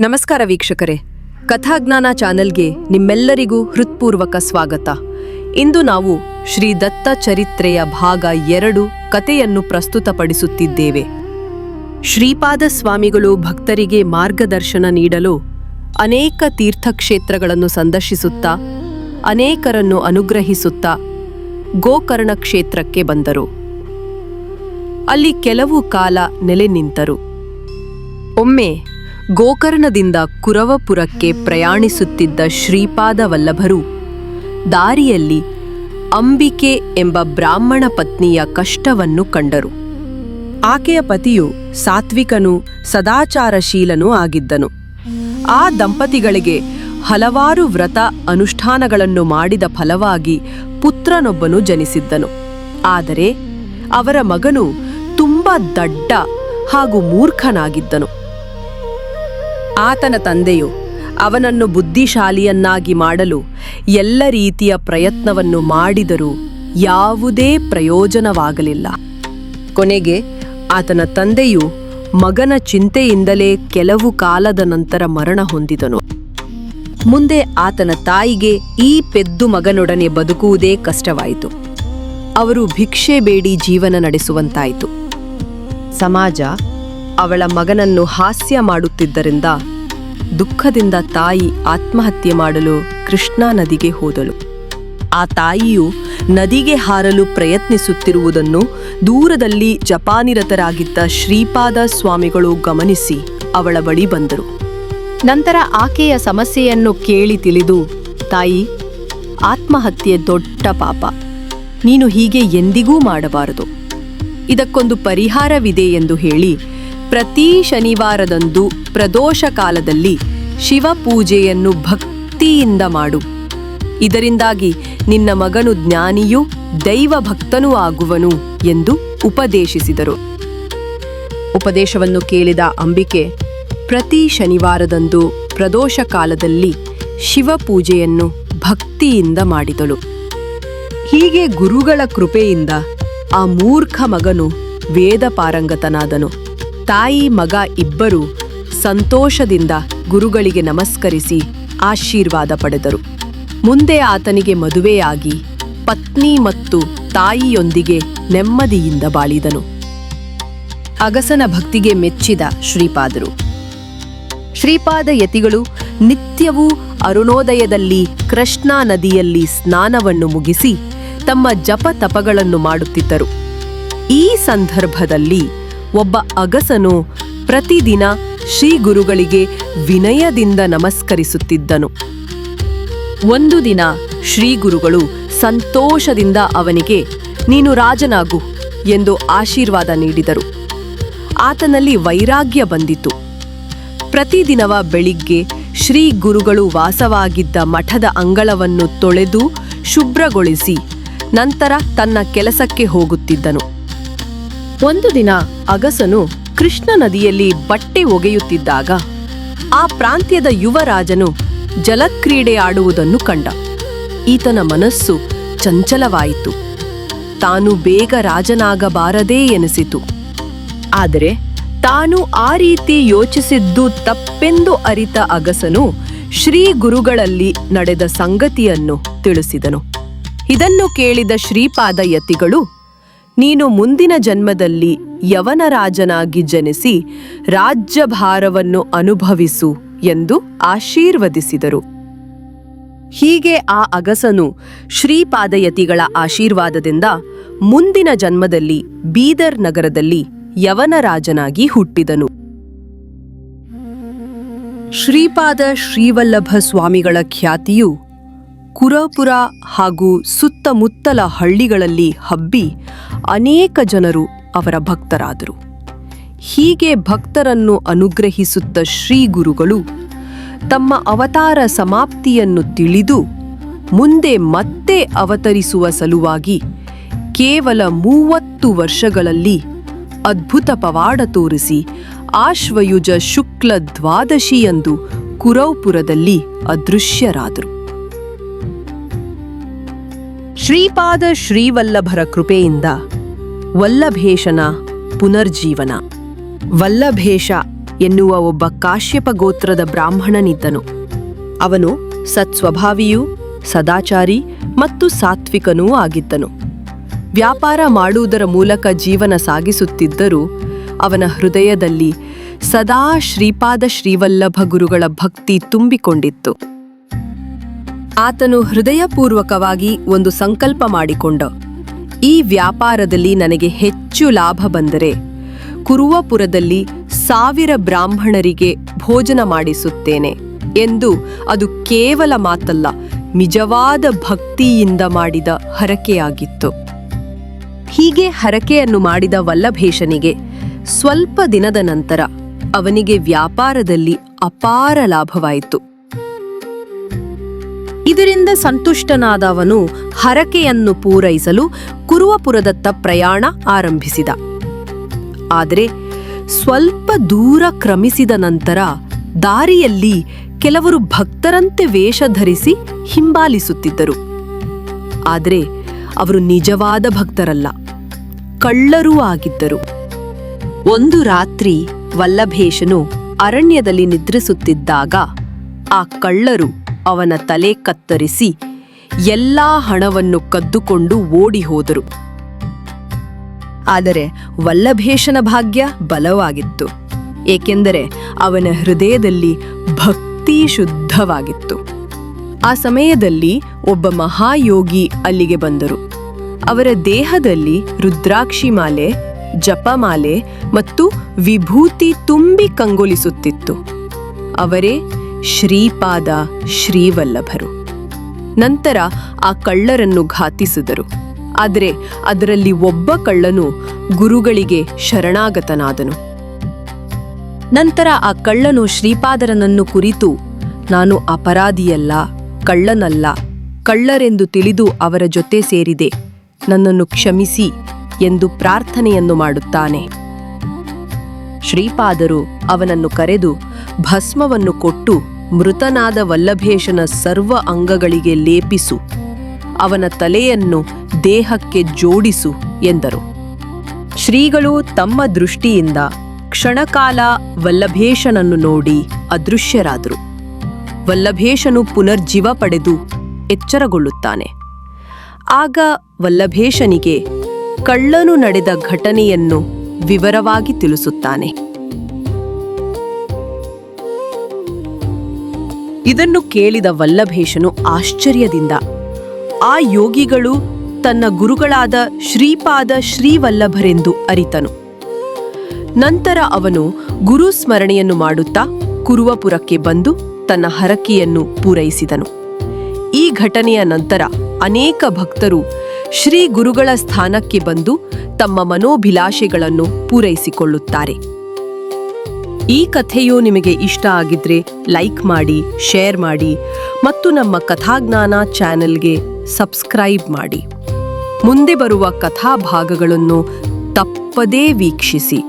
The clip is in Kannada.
ನಮಸ್ಕಾರ ವೀಕ್ಷಕರೇ. ಕಥಾಜ್ಞಾನ ಚಾನೆಲ್ಗೆ ನಿಮ್ಮೆಲ್ಲರಿಗೂ ಹೃತ್ಪೂರ್ವಕ ಸ್ವಾಗತ. ಇಂದು ನಾವು ಶ್ರೀ ದತ್ತ ಚರಿತ್ರೆಯ ಭಾಗ ಎರಡು ಕಥೆಯನ್ನು ಪ್ರಸ್ತುತಪಡಿಸುತ್ತಿದ್ದೇವೆ. ಶ್ರೀಪಾದ ಸ್ವಾಮಿಗಳು ಭಕ್ತರಿಗೆ ಮಾರ್ಗದರ್ಶನ ನೀಡಲು ಅನೇಕ ತೀರ್ಥಕ್ಷೇತ್ರಗಳನ್ನು ಸಂದರ್ಶಿಸುತ್ತಾ, ಅನೇಕರನ್ನು ಅನುಗ್ರಹಿಸುತ್ತಾ ಗೋಕರ್ಣ ಕ್ಷೇತ್ರಕ್ಕೆ ಬಂದರು. ಅಲ್ಲಿ ಕೆಲವು ಕಾಲ ನೆಲೆ ನಿಂತರು. ಒಮ್ಮೆ ಗೋಕರ್ಣದಿಂದ ಕುರವಪುರಕ್ಕೆ ಪ್ರಯಾಣಿಸುತ್ತಿದ್ದ ಶ್ರೀಪಾದ ವಲ್ಲಭರು ದಾರಿಯಲ್ಲಿ ಅಂಬಿಕೆ ಎಂಬ ಬ್ರಾಹ್ಮಣ ಪತ್ನಿಯ ಕಷ್ಟವನ್ನು ಕಂಡರು. ಆಕೆಯ ಪತಿಯು ಸಾತ್ವಿಕನೂ ಸದಾಚಾರಶೀಲನೂ ಆಗಿದ್ದನು. ಆ ದಂಪತಿಗಳಿಗೆ ಹಲವಾರು ವ್ರತ ಅನುಷ್ಠಾನಗಳನ್ನು ಮಾಡಿದ ಫಲವಾಗಿ ಪುತ್ರನೊಬ್ಬನು ಜನಿಸಿದ್ದನು. ಆದರೆ ಅವರ ಮಗನು ತುಂಬ ದಡ್ಡ ಹಾಗೂ ಮೂರ್ಖನಾಗಿದ್ದನು. ಆತನ ತಂದೆಯು ಅವನನ್ನು ಬುದ್ಧಿಶಾಲಿಯನ್ನಾಗಿ ಮಾಡಲು ಎಲ್ಲ ರೀತಿಯ ಪ್ರಯತ್ನವನ್ನು ಮಾಡಿದರೂ ಯಾವುದೇ ಪ್ರಯೋಜನವಾಗಲಿಲ್ಲ. ಕೊನೆಗೆ ಆತನ ತಂದೆಯು ಮಗನ ಚಿಂತೆಯಿಂದಲೇ ಕೆಲವು ಕಾಲದ ನಂತರ ಮರಣ ಹೊಂದಿದನು. ಮುಂದೆ ಆತನ ತಾಯಿಗೆ ಈ ಪೆದ್ದು ಮಗನೊಡನೆ ಬದುಕುವುದೇ ಕಷ್ಟವಾಯಿತು. ಅವರು ಭಿಕ್ಷೆ ಬೇಡಿ ಜೀವನ ನಡೆಸುವಂತಾಯಿತು. ಸಮಾಜ ಅವಳ ಮಗನನ್ನು ಹಾಸ್ಯ ಮಾಡುತ್ತಿದ್ದರಿಂದ ದುಃಖದಿಂದ ತಾಯಿ ಆತ್ಮಹತ್ಯೆ ಮಾಡಲು ಕೃಷ್ಣಾ ನದಿಗೆ ಹೋದಳು. ಆ ತಾಯಿಯು ನದಿಗೆ ಹಾರಲು ಪ್ರಯತ್ನಿಸುತ್ತಿರುವುದನ್ನು ದೂರದಲ್ಲಿ ಜಪಾನಿರತರಾಗಿದ್ದ ಶ್ರೀಪಾದ ಸ್ವಾಮಿಗಳು ಗಮನಿಸಿ ಅವಳ ಬಳಿ ಬಂದರು. ನಂತರ ಆಕೆಯ ಸಮಸ್ಯೆಯನ್ನು ಕೇಳಿ ತಿಳಿದು, ತಾಯಿ, ಆತ್ಮಹತ್ಯೆ ದೊಡ್ಡ ಪಾಪ. ನೀನು ಹೀಗೆ ಎಂದಿಗೂ ಮಾಡಬಾರದು. ಇದಕ್ಕೊಂದು ಪರಿಹಾರವಿದೆ ಎಂದು ಹೇಳಿ ಪ್ರತಿ ಶನಿವಾರದಂದು ಪ್ರದೋಷ ಕಾಲದಲ್ಲಿ ಶಿವ ಪೂಜೆಯನ್ನು ಭಕ್ತಿಯಿಂದ ಮಾಡು. ಇದರಿಂದಾಗಿ ನಿನ್ನ ಮಗನು ಜ್ಞಾನಿಯೂ ದೈವ ಭಕ್ತನೂ ಆಗುವನು ಎಂದು ಉಪದೇಶಿಸಿದರು. ಉಪದೇಶವನ್ನು ಕೇಳಿದ ಅಂಬಿಕೆ, ಪ್ರತಿ ಶನಿವಾರದಂದು ಪ್ರದೋಷ ಕಾಲದಲ್ಲಿ ಶಿವ ಪೂಜೆಯನ್ನು ಭಕ್ತಿಯಿಂದ ಮಾಡಿದಳು. ಹೀಗೆ ಗುರುಗಳ ಕೃಪೆಯಿಂದ ಆ ಮೂರ್ಖ ಮಗನು ವೇದ ಪಾರಂಗತನಾದನು ತಾಯಿ, ಮಗ ಇಬ್ಬರು ಸಂತೋಷದಿಂದ ಗುರುಗಳಿಗೆ ನಮಸ್ಕರಿಸಿ ಆಶೀರ್ವಾದ ಪಡೆದರು. ಮುಂದೆ ಆತನಿಗೆ ಮದುವೆಯಾಗಿ ಪತ್ನಿ ಮತ್ತು ತಾಯಿಯೊಂದಿಗೆ ನೆಮ್ಮದಿಯಿಂದ ಬಾಳಿದನು. ಅಗಸನ ಭಕ್ತಿಗೆ ಮೆಚ್ಚಿದ ಶ್ರೀಪಾದರು. ಶ್ರೀಪಾದ ಯತಿಗಳು ನಿತ್ಯವೂ ಅರುಣೋದಯದಲ್ಲಿ ಕೃಷ್ಣಾ ನದಿಯಲ್ಲಿ ಸ್ನಾನವನ್ನು ಮುಗಿಸಿ ತಮ್ಮ ಜಪ ತಪಗಳನ್ನು ಮಾಡುತ್ತಿದ್ದರು. ಈ ಸಂದರ್ಭದಲ್ಲಿ ಒಬ್ಬ ಅಗಸನು ಪ್ರತಿದಿನ ಶ್ರೀ ಗುರುಗಳಿಗೆ ವಿನಯದಿಂದ ನಮಸ್ಕರಿಸುತ್ತಿದ್ದನು. ಒಂದು ದಿನ ಶ್ರೀ ಗುರುಗಳು ಸಂತೋಷದಿಂದ ಅವನಿಗೆ, ನೀನು ರಾಜನಾಗು ಎಂದು ಆಶೀರ್ವಾದ ನೀಡಿದರು. ಆತನಲ್ಲಿ ವೈರಾಗ್ಯ ಬಂದಿತು ಪ್ರತಿದಿನವ ಬೆಳಿಗ್ಗೆ ಶ್ರೀ ಗುರುಗಳು ವಾಸವಾಗಿದ್ದ ಮಠದ ಅಂಗಳವನ್ನು ತೊಳೆದು ಶುಭ್ರಗೊಳಿಸಿ ನಂತರ ತನ್ನ ಕೆಲಸಕ್ಕೆ ಹೋಗುತ್ತಿದ್ದನು. ಒಂದು ದಿನ ಅಗಸನು ಕೃಷ್ಣ ನದಿಯಲ್ಲಿ ಬಟ್ಟೆ ಒಗೆಯುತ್ತಿದ್ದಾಗ ಆ ಪ್ರಾಂತ್ಯದ ಯುವರಾಜನು ಜಲಕ್ರೀಡೆ ಆಡುವುದನ್ನು ಕಂಡ. ಈತನ ಮನಸ್ಸು ಚಂಚಲವಾಯಿತು. ತಾನು ಬೇಗ ರಾಜನಾಗಬಾರದೇ ಎನಿಸಿತು. ಆದರೆ ತಾನು ಆ ರೀತಿ ಯೋಚಿಸಿದ್ದು ತಪ್ಪೆಂದು ಅರಿತ ಅಗಸನು ಶ್ರೀ ಗುರುಗಳಲ್ಲಿ ನಡೆದ ಸಂಗತಿಯನ್ನು ತಿಳಿಸಿದನು. ಇದನ್ನು ಕೇಳಿದ ಶ್ರೀಪಾದ ಯತಿಗಳು ನೀನು ಮುಂದಿನ ಜನ್ಮದಲ್ಲಿ ಯವನ ರಾಜನಾಗಿ ಜನಿಸಿ ರಾಜ್ಯಭಾರವನ್ನು ಅನುಭವಿಸು ಎಂದು ಆಶೀರ್ವದಿಸಿದರು. ಹೀಗೆ ಆ ಅಗಸನು ಶ್ರೀಪಾದಯತಿಗಳ ಆಶೀರ್ವಾದದಿಂದ ಮುಂದಿನ ಜನ್ಮದಲ್ಲಿ ಬೀದರ್ ನಗರದಲ್ಲಿ ಯವನ ರಾಜನಾಗಿ ಹುಟ್ಟಿದನು. ಶ್ರೀಪಾದ ಶ್ರೀವಲ್ಲಭ ಸ್ವಾಮಿಗಳ ಖ್ಯಾತಿಯು ಕುರಪುರ ಹಾಗೂ ಸುತ್ತಮುತ್ತಲ ಹಳ್ಳಿಗಳಲ್ಲಿ ಹಬ್ಬಿ ಅನೇಕ ಜನರು ಅವರ ಭಕ್ತರಾದರು. ಹೀಗೆ ಭಕ್ತರನ್ನು ಅನುಗ್ರಹಿಸುತ್ತ ಶ್ರೀ ಗುರುಗಳು ತಮ್ಮ ಅವತಾರ ಸಮಾಪ್ತಿಯನ್ನು ತಿಳಿದು ಮುಂದೆ ಮತ್ತೆ ಅವತರಿಸುವ ಸಲುವಾಗಿ ಕೇವಲ ಮೂವತ್ತು ವರ್ಷಗಳಲ್ಲಿ ಅದ್ಭುತ ಪವಾಡ ತೋರಿಸಿ ಆಶ್ವಯುಜ ಶುಕ್ಲ ದ್ವಾದಶಿಯಂದು ಕುರೌಪುರದಲ್ಲಿ ಅದೃಶ್ಯರಾದರು. ಶ್ರೀಪಾದ ಶ್ರೀವಲ್ಲಭರ ಕೃಪೆಯಿಂದ ವಲ್ಲಭೇಶನ ಪುನರ್ಜೀವನ. ವಲ್ಲಭೇಶ ಎನ್ನುವ ಒಬ್ಬ ಕಾಶ್ಯಪ ಗೋತ್ರದ ಬ್ರಾಹ್ಮಣನಿದ್ದನು. ಅವನು ಸತ್ಸ್ವಭಾವಿಯೂ ಸದಾಚಾರಿ ಮತ್ತು ಸಾತ್ವಿಕನೂ ಆಗಿದ್ದನು. ವ್ಯಾಪಾರ ಮಾಡುವುದರ ಮೂಲಕ ಜೀವನ ಸಾಗಿಸುತ್ತಿದ್ದರೂ ಅವನ ಹೃದಯದಲ್ಲಿ ಸದಾ ಶ್ರೀಪಾದ ಶ್ರೀವಲ್ಲಭ ಗುರುಗಳ ಭಕ್ತಿ ತುಂಬಿಕೊಂಡಿತ್ತು. ಆತನು ಹೃದಯಪೂರ್ವಕವಾಗಿ ಒಂದು ಸಂಕಲ್ಪ ಮಾಡಿಕೊಂಡ. ಈ ವ್ಯಾಪಾರದಲ್ಲಿ ನನಗೆ ಹೆಚ್ಚು ಲಾಭ ಬಂದರೆ ಕುರುವಪುರದಲ್ಲಿ ಸಾವಿರ ಬ್ರಾಹ್ಮಣರಿಗೆ ಭೋಜನ ಮಾಡಿಸುತ್ತೇನೆ ಎಂದು ಅದು ಕೇವಲ ಮಾತಲ್ಲ, ನಿಜವಾದ ಭಕ್ತಿಯಿಂದ ಮಾಡಿದ ಹರಕೆಯಾಗಿತ್ತು. ಹೀಗೆ ಹರಕೆಯನ್ನು ಮಾಡಿದ ವಲ್ಲಭೇಶನಿಗೆ ಸ್ವಲ್ಪ ದಿನದ ನಂತರ ಅವನಿಗೆ ವ್ಯಾಪಾರದಲ್ಲಿ ಅಪಾರ ಲಾಭವಾಯಿತು. ಇದರಿಂದ ಸಂತುಷ್ಟನಾದವನು ಹರಕೆಯನ್ನು ಪೂರೈಸಲು ಕುರುವಪುರದತ್ತ ಪ್ರಯಾಣ ಆರಂಭಿಸಿದ. ಆದರೆ ಸ್ವಲ್ಪ ದೂರ ಕ್ರಮಿಸಿದ ನಂತರ ದಾರಿಯಲ್ಲಿ ಕೆಲವರು ಭಕ್ತರಂತೆ ವೇಷ ಧರಿಸಿ ಹಿಂಬಾಲಿಸುತ್ತಿದ್ದರು. ಆದರೆ ಅವರು ನಿಜವಾದ ಭಕ್ತರಲ್ಲ, ಕಳ್ಳರೂ ಆಗಿದ್ದರು. ಒಂದು ರಾತ್ರಿ ವಲ್ಲಭೇಶನು ಅರಣ್ಯದಲ್ಲಿ ನಿದ್ರಿಸುತ್ತಿದ್ದಾಗ ಆ ಕಳ್ಳರು ಅವನ ತಲೆ ಕತ್ತರಿಸಿ ಎಲ್ಲಾ ಹಣವನ್ನು ಕದ್ದುಕೊಂಡು ಓಡಿ ಹೋದರು. ಆದರೆ ವಲ್ಲಭೇಶನ ಭಾಗ್ಯ ಬಲವಾಗಿತ್ತು. ಏಕೆಂದರೆ ಅವನ ಹೃದಯದಲ್ಲಿ ಭಕ್ತಿ ಶುದ್ಧವಾಗಿತ್ತು. ಆ ಸಮಯದಲ್ಲಿ ಒಬ್ಬ ಮಹಾಯೋಗಿ ಅಲ್ಲಿಗೆ ಬಂದರು. ಅವರ ದೇಹದಲ್ಲಿ ರುದ್ರಾಕ್ಷಿ ಮಾಲೆ ಜಪಮಾಲೆ ಮತ್ತು ವಿಭೂತಿ ತುಂಬಿ ಕಂಗೊಲಿಸುತ್ತಿತ್ತು ಅವರೇ ಶ್ರೀಪಾದ ಶ್ರೀವಲ್ಲಭರು. ನಂತರ ಆ ಕಳ್ಳರನ್ನು ಘಾತಿಸಿದರು. ಆದರೆ ಅದರಲ್ಲಿ ಒಬ್ಬ ಕಳ್ಳನು ಗುರುಗಳಿಗೆ ಶರಣಾಗತನಾದನು. ನಂತರ ಆ ಕಳ್ಳನು ಶ್ರೀಪಾದರನನ್ನು ಕುರಿತು, ನಾನು ಅಪರಾಧಿಯಲ್ಲ, ಕಳ್ಳನಲ್ಲ, ಕಳ್ಳರೆಂದು ತಿಳಿದು ಅವರ ಜೊತೆ ಸೇರಿದೆ. ನನ್ನನ್ನು ಕ್ಷಮಿಸಿ ಎಂದು ಪ್ರಾರ್ಥನೆಯನ್ನು ಮಾಡುತ್ತಾನೆ. ಶ್ರೀಪಾದರು ಅವನನ್ನು ಕರೆದು ಭಸ್ಮವನ್ನು ಕೊಟ್ಟು ಮೃತನಾದ ವಲ್ಲಭೇಶನ ಸರ್ವ ಅಂಗಗಳಿಗೆ ಲೇಪಿಸು. ಅವನ ತಲೆಯನ್ನು ದೇಹಕ್ಕೆ ಜೋಡಿಸು ಎಂದರು. ಶ್ರೀಗಳು ತಮ್ಮ ದೃಷ್ಟಿಯಿಂದ ಕ್ಷಣಕಾಲ ವಲ್ಲಭೇಶನನ್ನು ನೋಡಿ ಅದೃಶ್ಯರಾದರು. ವಲ್ಲಭೇಶನು ಪುನರ್ಜೀವ ಪಡೆದು ಎಚ್ಚರಗೊಳ್ಳುತ್ತಾನೆ. ಆಗ ವಲ್ಲಭೇಶನಿಗೆ ಕಳ್ಳನು ನಡೆದ ಘಟನೆಯನ್ನು ವಿವರವಾಗಿ ತಿಳಿಸುತ್ತಾನೆ. ಇದನ್ನು ಕೇಳಿದ ವಲ್ಲಭೇಶನು ಆಶ್ಚರ್ಯದಿಂದ, ಆ ಯೋಗಿಗಳು ತನ್ನ ಗುರುಗಳಾದ ಶ್ರೀಪಾದ ಶ್ರೀವಲ್ಲಭರೆಂದು ಅರಿತನು. ನಂತರ ಅವನು ಗುರು ಸ್ಮರಣೆಯನ್ನು ಮಾಡುತ್ತಾ ಕುರುವಪುರಕ್ಕೆ ಬಂದು ತನ್ನ ಹರಕೆಯನ್ನು ಪೂರೈಸಿದನು. ಈ ಘಟನೆಯ ನಂತರ ಅನೇಕ ಭಕ್ತರು ಶ್ರೀ ಗುರುಗಳ ಸ್ಥಾನಕ್ಕೆ ಬಂದು ತಮ್ಮ ಮನೋಭಿಲಾಷೆಗಳನ್ನು ಪೂರೈಸಿಕೊಳ್ಳುತ್ತಾರೆ. ಈ ಕಥೆಯು ನಿಮಗೆ ಇಷ್ಟ ಆಗಿದ್ರೆ ಲೈಕ್ ಮಾಡಿ, ಶೇರ್ ಮಾಡಿ ಮತ್ತು ನಮ್ಮ ಕಥಾಜ್ಞಾನ ಚಾನೆಲ್ಗೆ ಸಬ್ಸ್ಕ್ರೈಬ್ ಮಾಡಿ. ಮುಂದೆ ಬರುವ ಕಥಾ ಭಾಗಗಳನ್ನು ತಪ್ಪದೇ ವೀಕ್ಷಿಸಿ.